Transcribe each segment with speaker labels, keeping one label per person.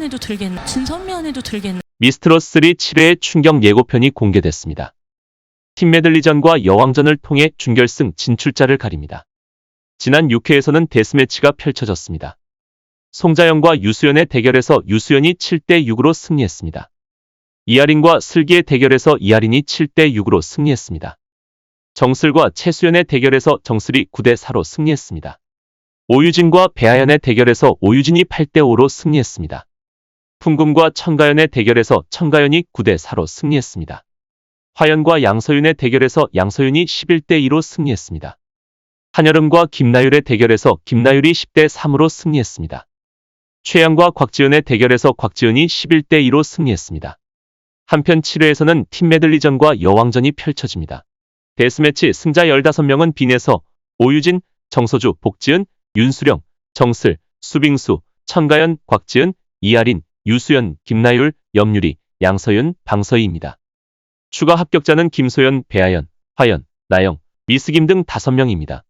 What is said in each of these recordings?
Speaker 1: 진선미안해도 들겠네. 진선미안해도 들겠네.
Speaker 2: 미스트롯3 7회 충격 예고편이 공개됐습니다. 팀 메들리전과 여왕전을 통해 준결승 진출자를 가립니다. 지난 6회에서는 데스매치가 펼쳐졌습니다. 송자영과 유수연의 대결에서 유수연이 7대 6으로 승리했습니다. 이하린과 슬기의 대결에서 이하린이 7대 6으로 승리했습니다. 정슬과 최수연의 대결에서 정슬이 9대 4로 승리했습니다. 오유진과 배아연의 대결에서 오유진이 8대 5로 승리했습니다. 풍금과 청가연의 대결에서 청가연이 9대 4로 승리했습니다. 화연과 양서윤의 대결에서 양서윤이 11대 2로 승리했습니다. 한여름과 김나율의 대결에서 김나율이 10대 3으로 승리했습니다. 최양과 곽지은의 대결에서 곽지은이 11대 2로 승리했습니다. 한편 7회에서는 팀 메들리전과 여왕전이 펼쳐집니다. 데스매치 승자 15명은 빈에서 오유진, 정소주, 복지은, 윤수령, 정슬, 수빙수, 청가연, 곽지은, 이하린, 유수연, 김나율, 염유리, 양서윤, 방서희입니다. 추가 합격자는 김소연, 배아연, 화연, 나영, 미스김 등 5명입니다.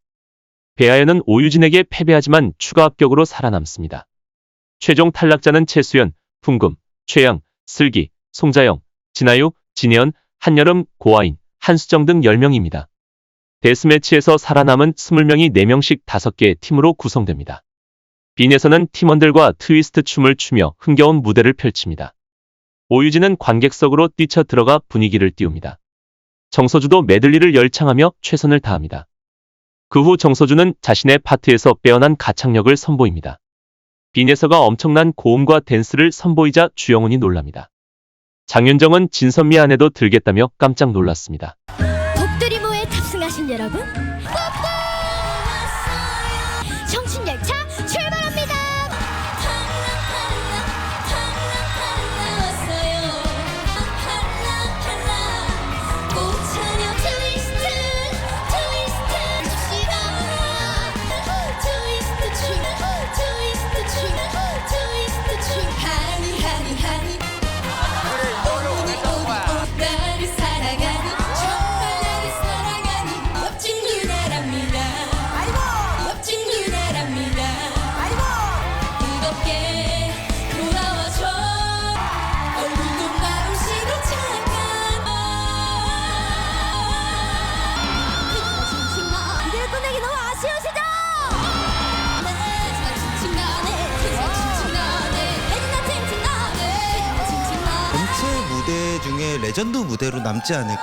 Speaker 2: 배아연은 오유진에게 패배하지만 추가 합격으로 살아남습니다. 최종 탈락자는 최수연, 풍금, 최양, 슬기, 송자영, 진아유, 진혜연, 한여름, 고아인, 한수정 등 10명입니다. 데스매치에서 살아남은 20명이 4명씩 5개의 팀으로 구성됩니다. 빈에서는 팀원들과 트위스트 춤을 추며 흥겨운 무대를 펼칩니다. 오유진은 관객석으로 뛰쳐 들어가 분위기를 띄웁니다. 정서주도 메들리를 열창하며 최선을 다합니다. 그 후 정서주는 자신의 파트에서 빼어난 가창력을 선보입니다. 빈에서가 엄청난 고음과 댄스를 선보이자 주영훈이 놀랍니다. 장윤정은 진선미 안에도 들겠다며 깜짝 놀랐습니다.
Speaker 3: 복드리모에 탑승하신 여러분 청춘열
Speaker 4: 무대 중에 레전드 무대로 남지 않을까.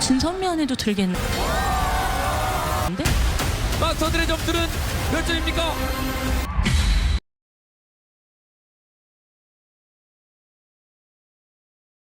Speaker 1: 진선미안해도 들겠네.
Speaker 5: 마스터들의 점수는 몇 점입니까?